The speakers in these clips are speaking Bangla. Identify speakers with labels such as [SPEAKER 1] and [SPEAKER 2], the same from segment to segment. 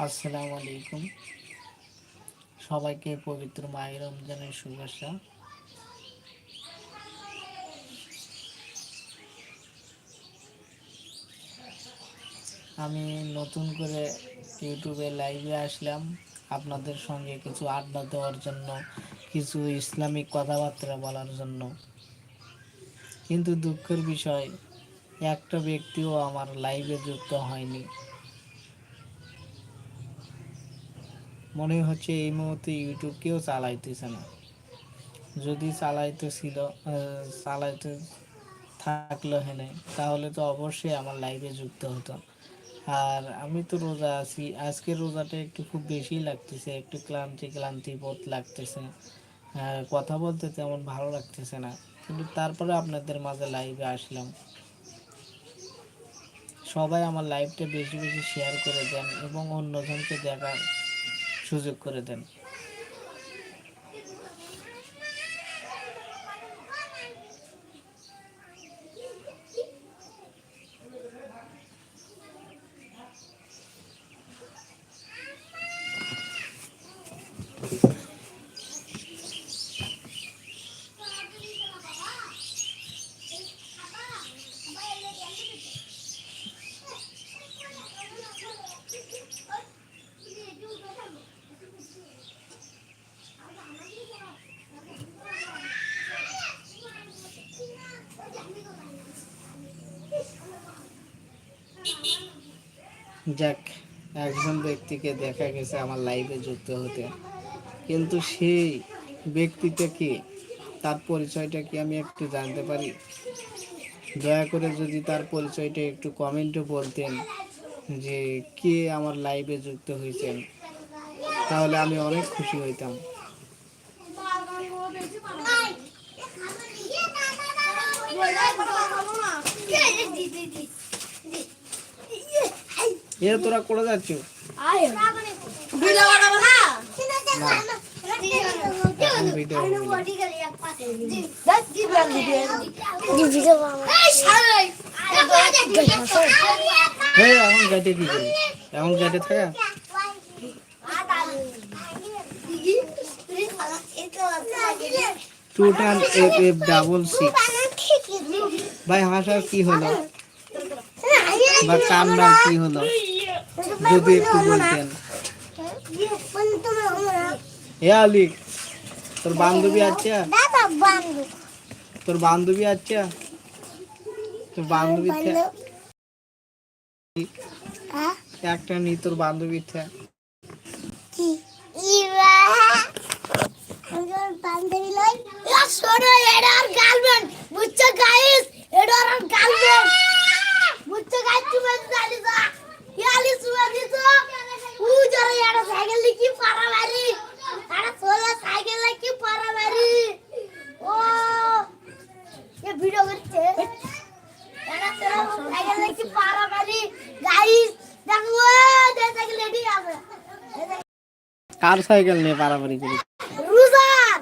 [SPEAKER 1] আসসালামু আলাইকুম সবাইকে পবিত্র মায়ের রমজানের শুভেচ্ছা। আমি নতুন করে ইউটিউবে লাইভে আসলাম। আপনাদের সঙ্গে কিছু আড্ডা দেওয়ার জন্য, কিছু ইসলামিক কথাবার্তা বলার জন্য। কিন্তু দুঃখের বিষয়, একটা ব্যক্তিও আমার লাইভে যুক্ত হয়নি। মনে হচ্ছে এই মুহূর্তে ইউটিউব কেউ চালাইতেছে না। যদি চালাইতে ছিল আহ, চালাইতে থাকল হেনে তাহলে তো অবশ্যই আমার লাইভে যুক্ত হতো। আর আমি তো রোজা আছি আজকের রোজাটা একটু খুব বেশি লাগতেছে একটু ক্লান্তি ক্লান্তি বোধ লাগতেছে। আর কথা বলতে তেমন ভালো লাগতেছে না কিন্তু তারপরে আপনাদের মাঝে লাইভে আসলাম। সবাই আমার লাইভটা বেশি বেশি শেয়ার করে দেন এবং অন্যজনকে দেখার সুযোগ করে দেন। যাক একজন ব্যক্তিকে দেখা গেছে আমার লাইভে যুক্ত হতে কিন্তু সেই ব্যক্তিটা কি তার পরিচয়টা কি আমি একটু জানতে পারি দয়া করে যদি তার পরিচয়টা একটু কমেন্টে বলতেন যে কে আমার লাইভে যুক্ত হয়েছেন তাহলে আমি অনেক খুশি হইতাম এ তোরা করে যাচ্ছ। এখন হ্যাঁ গাইতে কি করি এখন গাইতে থাকা। Total F F double six ভাই হাসার কি হলো? বা কান্নার কি হলো? যদি একটু বলতেন। হে আলিক তোর বান্ধবী আছে? তোর বান্ধবী আছে? তোর বান্ধবী একটা নি তোর বান্ধবী থে।
[SPEAKER 2] বান্ধবী লই শোনো এটা আর গার্লফ্রেন্ড বুঝছ গাইস এটা আর গার্লফ্রেন্ড বুঝছ গাইস তুমি জানি না। উ জরে এটা সাইকেল লিখি পারা এটা সোলা সাইকেল লিখি পারা ও এ ভিডিও করছে এটা সোলা সাইকেল লিখি পারা মারি গাইস দেখো যে সাইকেল আছে।
[SPEAKER 1] কার সাইকেল নিয়ে পারাপারি করি
[SPEAKER 2] রুজার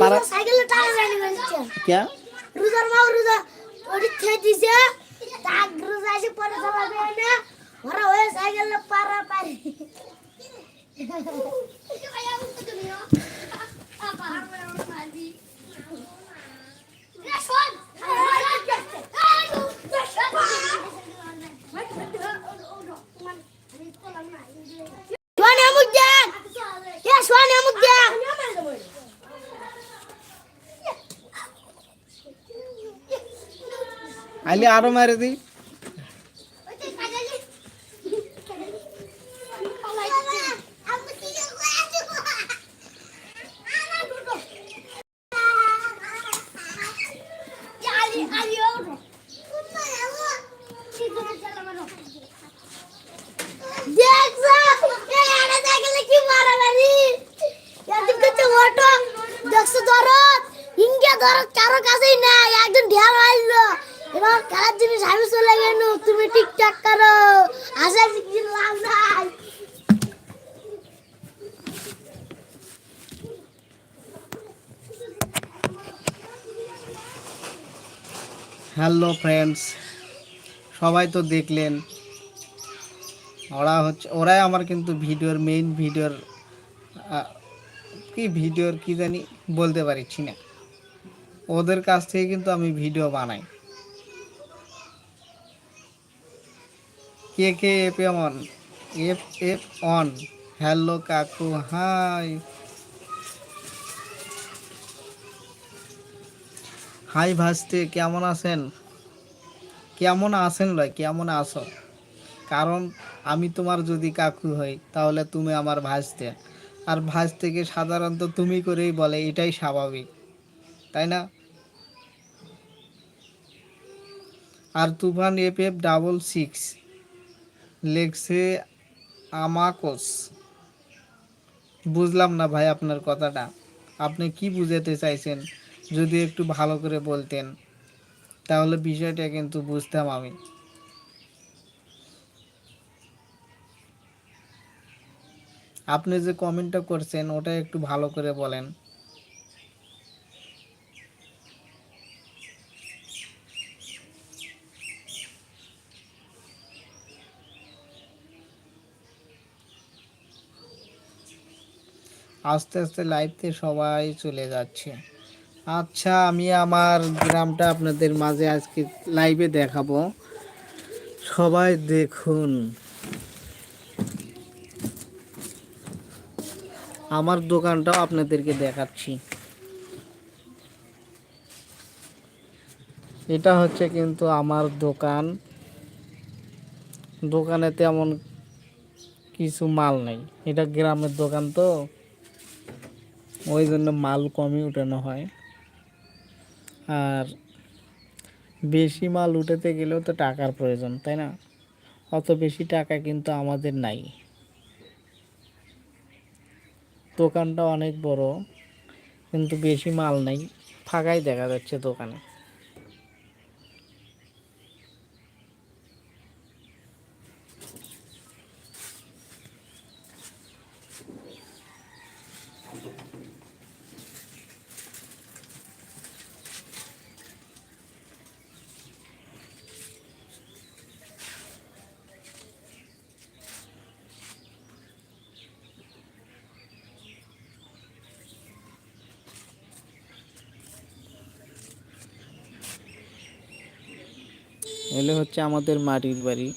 [SPEAKER 1] পারা
[SPEAKER 2] রুজার সাইকেলে টাকা জানি বলছে
[SPEAKER 1] কে
[SPEAKER 2] রুজার মা রুজা ওটি খেয়ে দিছে। তাক রুজা এসে পরে চালাবে না? ওরা ওই সাইকেলে পারা পারি সোনিয়া মুদ্দান এ সোনিয়া মুদ্দান
[SPEAKER 1] আরও মারে দিই
[SPEAKER 2] কারও কাছেই নাই, একজন মারলো। এবার খেলার জিনিস আমি চলে গেল, তুমি করো। লাভ নাই।
[SPEAKER 1] হ্যালো ফ্রেন্ডস সবাই তো দেখলেন। ওরা হচ্ছে, ওরাই আমার কিন্তু ভিডিওর মেইন ভিডিওর কি ভিডিওর কি জানি বলতে পারছি না। ওদের কাছ থেকে কিন্তু আমি ভিডিও বানাই। K K F M on? F F on. Hello কাকু, হাই। হাই ভাসতে, কেমন আছেন? কেমন আছেন লয় কেমন আছো? কারণ আমি তোমার যদি কাকু হই, তাহলে তুমি আমার ভাসতে। আর ভাস থেকে সাধারণত তুমি করেই বলে, এটাই স্বাভাবিক, তাই না? আর Tufan F F double six লেখছে আমাকোস। বুঝলাম না ভাই আপনার কথাটা। আপনি কি বুঝাতে চাইছেন? যদি একটু ভালো করে বলতেন, তাহলে বিষয়টা কিন্তু বুঝতাম আমি। আপনি যে কমেন্টটা করছেন, ওটা একটু ভালো করে বলেন। আস্তে আস্তে লাইভতে সবাই চলে যাচ্ছে। আচ্ছা আমি আমার গ্রামটা আপনাদের মাঝে আজকে লাইভে দেখাবো। সবাই দেখুন। আমার দোকানটাও আপনাদেরকে দেখাচ্ছি। এটা হচ্ছে কিন্তু আমার দোকান। দোকানে তেমন কিছু মাল নেই। এটা গ্রামের দোকান তো, ওই জন্য মাল কমই উঠানো হয়। আর বেশি মাল উঠাতে গেলেও তো টাকার প্রয়োজন, তাই না? অত বেশি টাকা কিন্তু আমাদের নাই। দোকানটা অনেক বড় কিন্তু বেশি মাল নাই। ফাঁকাই দেখা যাচ্ছে দোকানে। এলে হচ্ছে আমাদের মাটির বাড়ি।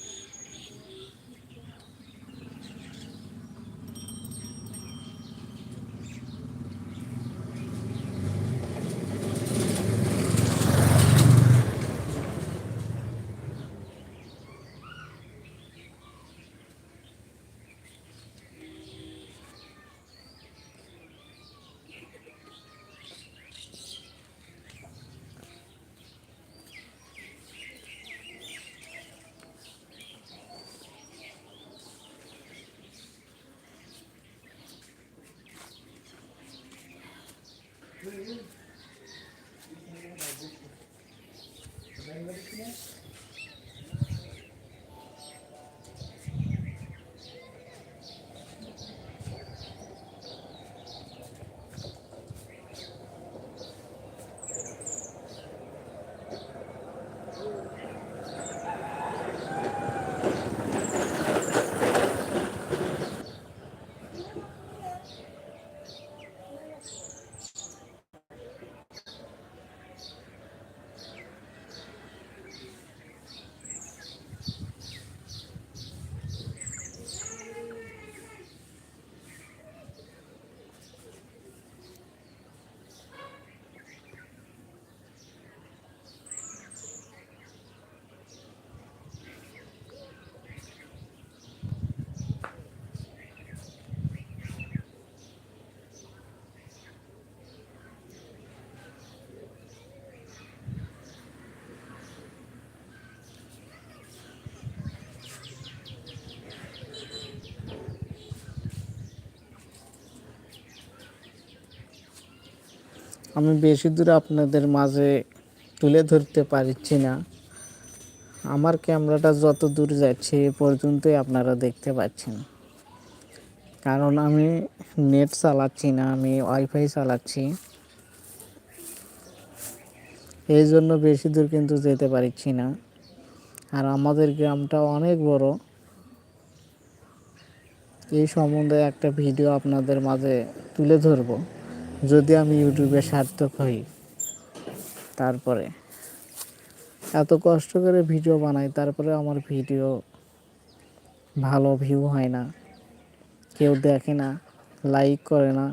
[SPEAKER 1] two years. আমি বেশি দূর আপনাদের মাঝে তুলে ধরতে পারছি না। আমার ক্যামেরাটা যত দূর যাচ্ছে এ পর্যন্তই আপনারা দেখতে পাচ্ছেন। কারণ আমি নেট চালাচ্ছি না, আমি ওয়াইফাই চালাচ্ছি। এই জন্য বেশি দূর কিন্তু যেতে পারছি না। আর আমাদের গ্রামটা অনেক বড়। এই সম্বন্ধে একটা ভিডিও আপনাদের মাঝে তুলে ধরব। যদি আমি ইউটিউবে সার্থক হই, তারপরে এত কষ্ট করে ভিডিও বানাই, তারপরে আমার ভিডিও ভালো ভিউ হয় না, কেউ দেখে না লাইক করে না।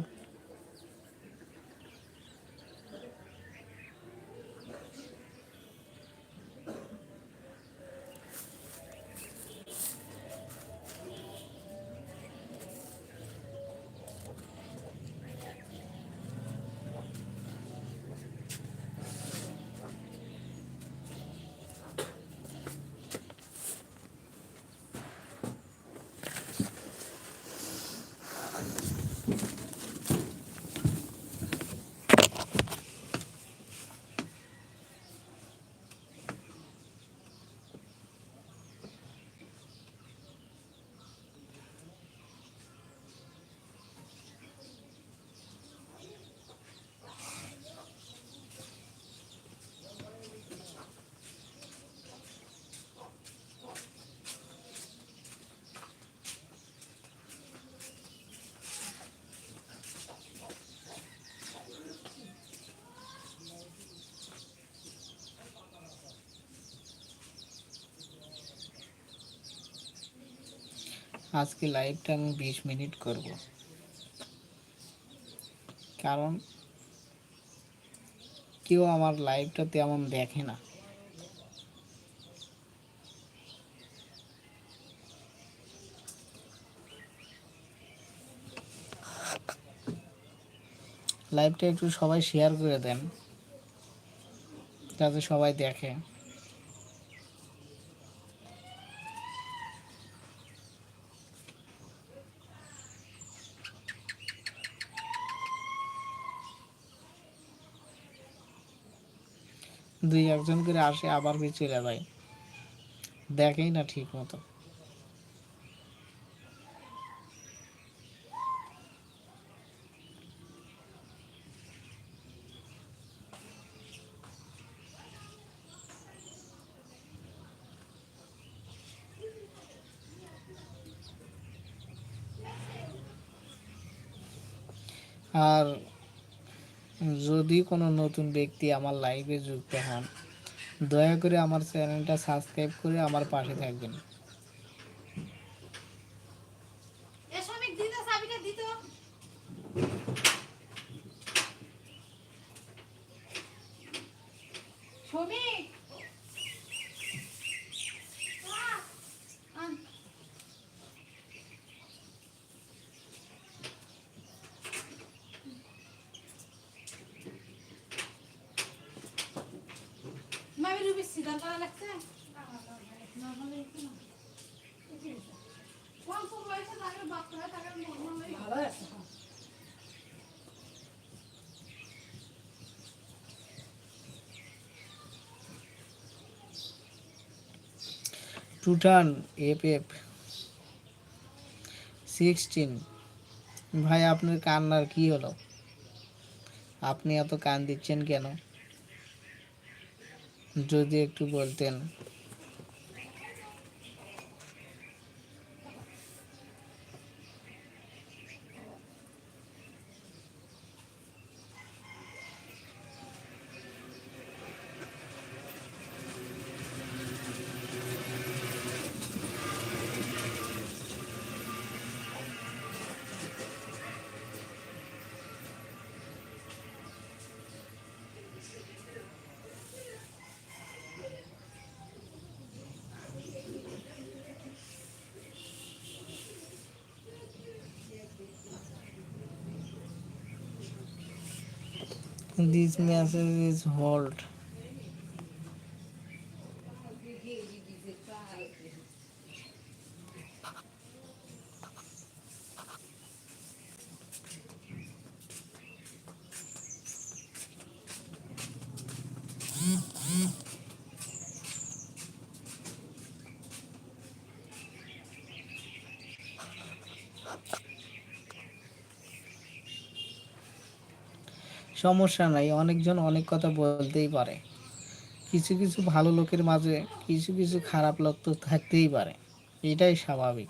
[SPEAKER 1] আজকে লাইভটা আমি বিশ মিনিট করব। কারণ কেউ আমার লাইভটা তেমন দেখে না। লাইভটা একটু সবাই শেয়ার করে দেন, যাতে সবাই দেখে। দুই একজন করে আসে আবার ফির চলে যায়। দেখেই না ঠিক মতো। আর যদি কোনো নতুন ব্যক্তি আমার লাইভে যুক্ত হন, দয়া করে আমার চ্যানেলটা সাবস্ক্রাইব করে আমার পাশে থাকবেন।
[SPEAKER 3] শ্রমিক মামি রুবি সিদার করা লাগছে কোন কোন বয়সে তাকে বাচ্চা হয় তাকে নর্মাল ভালো আছে
[SPEAKER 1] টুটান এফ এফ সিক্সটিন ভাই আপনার কান্নার কি হলো? আপনি এত কান দিচ্ছেন কেন? যদি একটু বলতেন। This message is hold সমস্যা নাই, অনেকজন অনেক কথা বলতেই পারে। কিছু কিছু ভালো লোকের মাঝে কিছু কিছু খারাপ লোক তো থাকতেই পারে, এটাই স্বাভাবিক।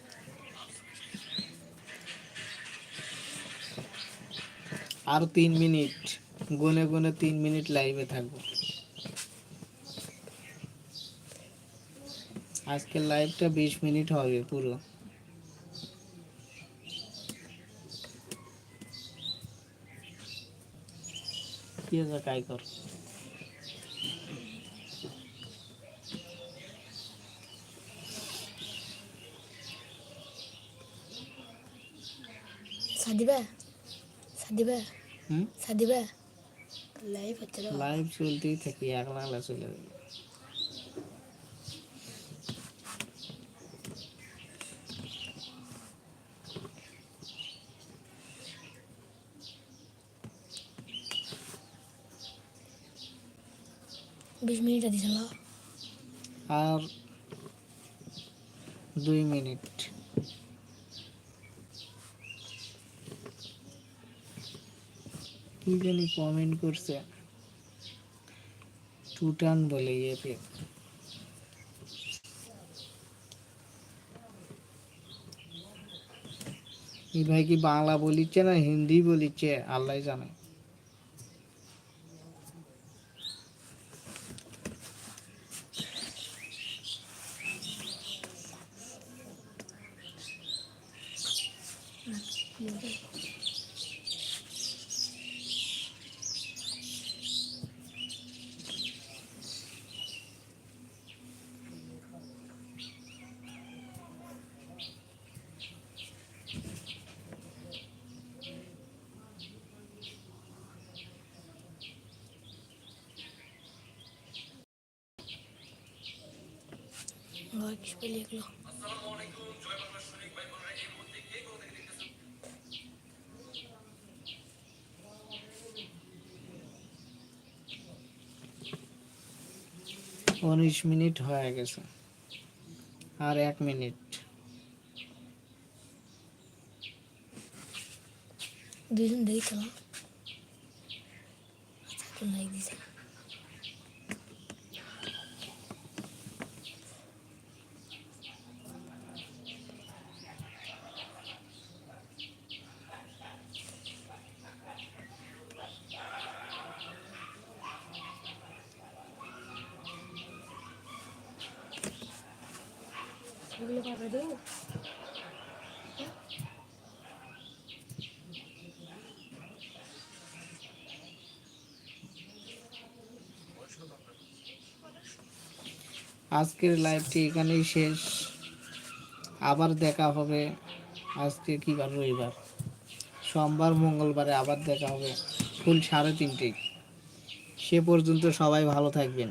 [SPEAKER 1] আর তিন মিনিট, গুনে গুনে তিন মিনিট লাইভে থাকব। আজকের লাইভটা বিশ মিনিট হবে পুরো। কি আছে কাই কর?
[SPEAKER 2] সাদিবা সাদিবা। সাদিবা লাইভ হচ্ছে না।
[SPEAKER 1] লাইভ চলতেই থাকি একলা একলা চলে যাবে।
[SPEAKER 2] বিশ মিনিট
[SPEAKER 1] আর দুই মিনিট। কি জানি কমেন্ট করছে। টুটান বলে ইয়ে এই ভাই কি বাংলা বলিচ্ছে না হিন্দি বলিচ্ছে? আল্লাহ জানে।
[SPEAKER 2] কিছু লিখলো
[SPEAKER 1] উনিশ মিনিট হয়ে গেছে। আর এক মিনিট।
[SPEAKER 2] দুইজন দেখছিল সাথে দেবো
[SPEAKER 1] আজকের লাইভটি এখানেই শেষ। আবার দেখা হবে আজকে কি বার রবিবার? সোমবার, মঙ্গলবারে আবার দেখা হবে। ফুল সাড়ে তিনটে সে পর্যন্ত সবাই ভালো থাকবেন।